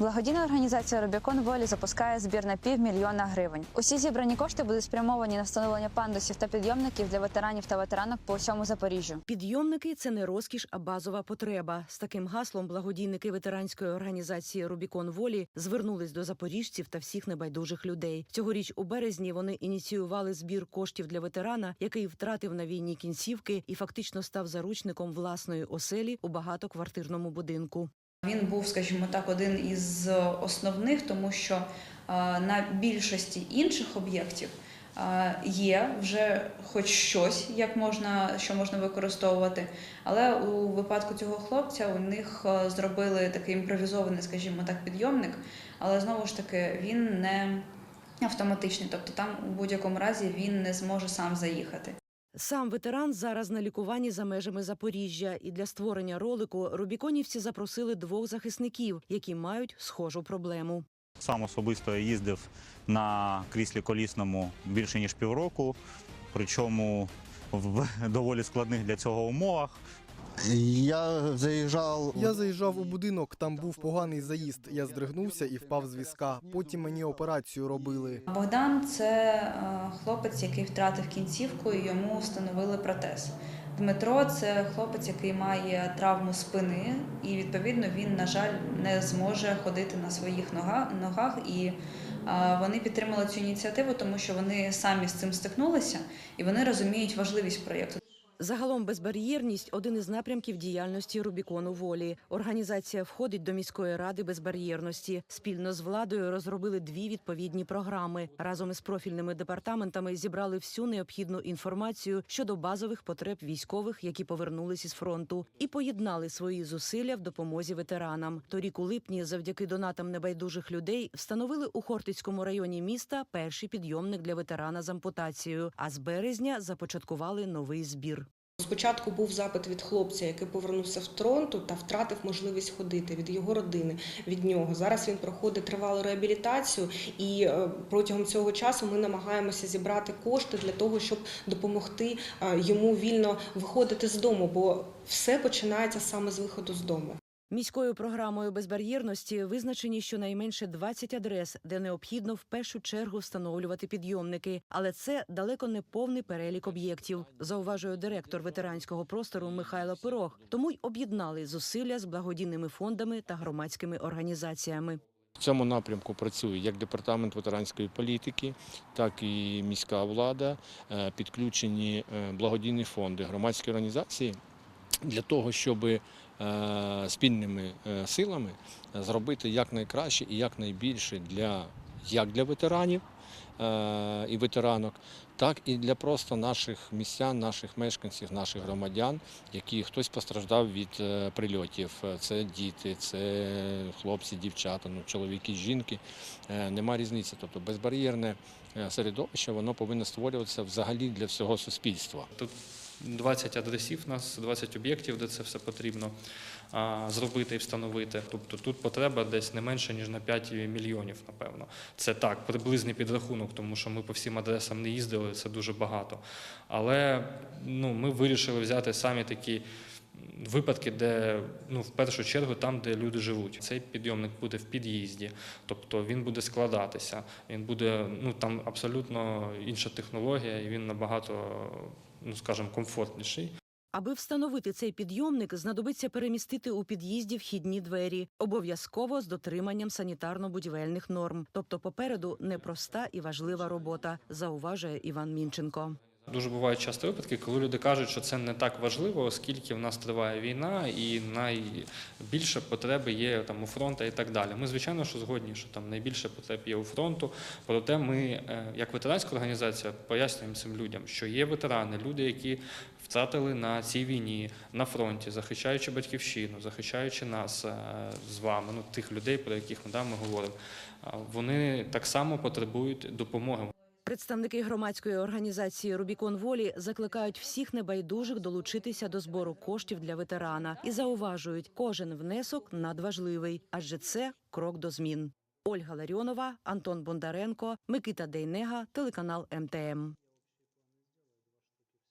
Благодійна організація Рубікон Волі запускає збір на півмільйона гривень. Усі зібрані кошти будуть спрямовані на встановлення пандусів та підйомників для ветеранів та ветеранок по всьому Запоріжжю. Підйомники це не розкіш, а базова потреба. З таким гаслом благодійники ветеранської організації Рубікон Волі звернулись до запоріжців та всіх небайдужих людей. Цьогоріч у березні вони ініціювали збір коштів для ветерана, який втратив на війні кінцівки і фактично став заручником власної оселі у багатоквартирному будинку. Він був, скажімо так, один із основних, тому що на більшості інших об'єктів є вже хоч щось, як можна, що можна використовувати. Але у випадку цього хлопця у них зробили такий імпровізований, скажімо так, підйомник, але знову ж таки він не автоматичний, тобто там у будь-якому разі він не зможе сам заїхати. Сам ветеран зараз на лікуванні за межами Запоріжжя, і для створення ролику рубіконівці запросили двох захисників, які мають схожу проблему. Сам особисто я їздив на кріслі колісному більше ніж півроку, причому в доволі складних для цього умовах. Я заїжджав. Я заїжджав у будинок, там був поганий заїзд. Я здригнувся і впав з візка. Потім мені операцію робили. Богдан це е, хлопець, який втратив кінцівку, і йому встановили протез. Дмитро це хлопець, який має травму спини, і відповідно він, на жаль, не зможе ходити на своїх ногах. І е, вони підтримали цю ініціативу, тому що вони самі з цим стикнулися і вони розуміють важливість проєкту. Загалом безбар'єрність один із напрямків діяльності Рубікону волі. Організація входить до міської ради безбар'єрності. Спільно з владою розробили дві відповідні програми. Разом із профільними департаментами зібрали всю необхідну інформацію щодо базових потреб військових, які повернулись із фронту, і поєднали свої зусилля в допомозі ветеранам. Торік у липні, завдяки донатам небайдужих людей, встановили у Хортицькому районі міста перший підйомник для ветерана з ампутацією. А з березня започаткували новий збір. Спочатку був запит від хлопця, який повернувся в Тронту та втратив можливість ходити від його родини, від нього. Зараз він проходить тривалу реабілітацію, і е, протягом цього часу ми намагаємося зібрати кошти для того, щоб допомогти е, йому вільно виходити з дому, бо все починається саме з виходу з дому. Міською програмою безбар'єрності визначені щонайменше 20 адрес, де необхідно в першу чергу встановлювати підйомники. Але це далеко не повний перелік об'єктів, зауважує директор ветеранського простору Михайло Пирог. Тому й об'єднали зусилля з благодійними фондами та громадськими організаціями. В цьому напрямку працює як департамент ветеранської політики, так і міська влада, е, підключені е, благодійні фонди, громадські організації для того, щоб спільними е, силами зробити якнайкраще і якнайбільше для як для ветеранів е, і ветеранок, так і для просто наших містян, наших мешканців, наших громадян, які хтось постраждав від е, прильотів. Це діти, це хлопці, дівчата, ну, чоловіки, жінки. Е, Нема різниці. Тобто безбар'єрне е, середовище воно повинно створюватися взагалі для всього суспільства. Тут 20 адресів у нас, 20 об'єктів, де це все потрібно зробити і встановити. Тобто тут потреба десь не менше, ніж на 5 мільйонів, напевно. Це так, приблизний підрахунок, тому що ми по всім адресам не їздили, це дуже багато. Але ну, ми вирішили взяти самі такі. Випадки, де ну в першу чергу там, де люди живуть, цей підйомник буде в під'їзді, тобто він буде складатися. Він буде ну там абсолютно інша технологія, і він набагато, ну скажімо, комфортніший. Аби встановити цей підйомник, знадобиться перемістити у під'їзді вхідні двері, обов'язково з дотриманням санітарно-будівельних норм. Тобто, попереду непроста і важлива робота, зауважує Іван Мінченко. Дуже бувають часто випадки, коли люди кажуть, що це не так важливо, оскільки в нас триває війна, і найбільше потреби є там у фронту і так далі. Ми звичайно що згодні, що там найбільше потреб є у фронту. Проте ми, е, як ветеранська організація, пояснюємо цим людям, що є ветерани, люди, які втратили на цій війні на фронті, захищаючи батьківщину, захищаючи нас е, з вами, ну тих людей, про яких ми, да, ми говоримо. Вони так само потребують допомоги. Представники громадської організації Рубікон Волі закликають всіх небайдужих долучитися до збору коштів для ветерана і зауважують, кожен внесок надважливий, адже це крок до змін. Ольга Ларіонова, Антон Бондаренко, Микита Дейнега, телеканал МТМ.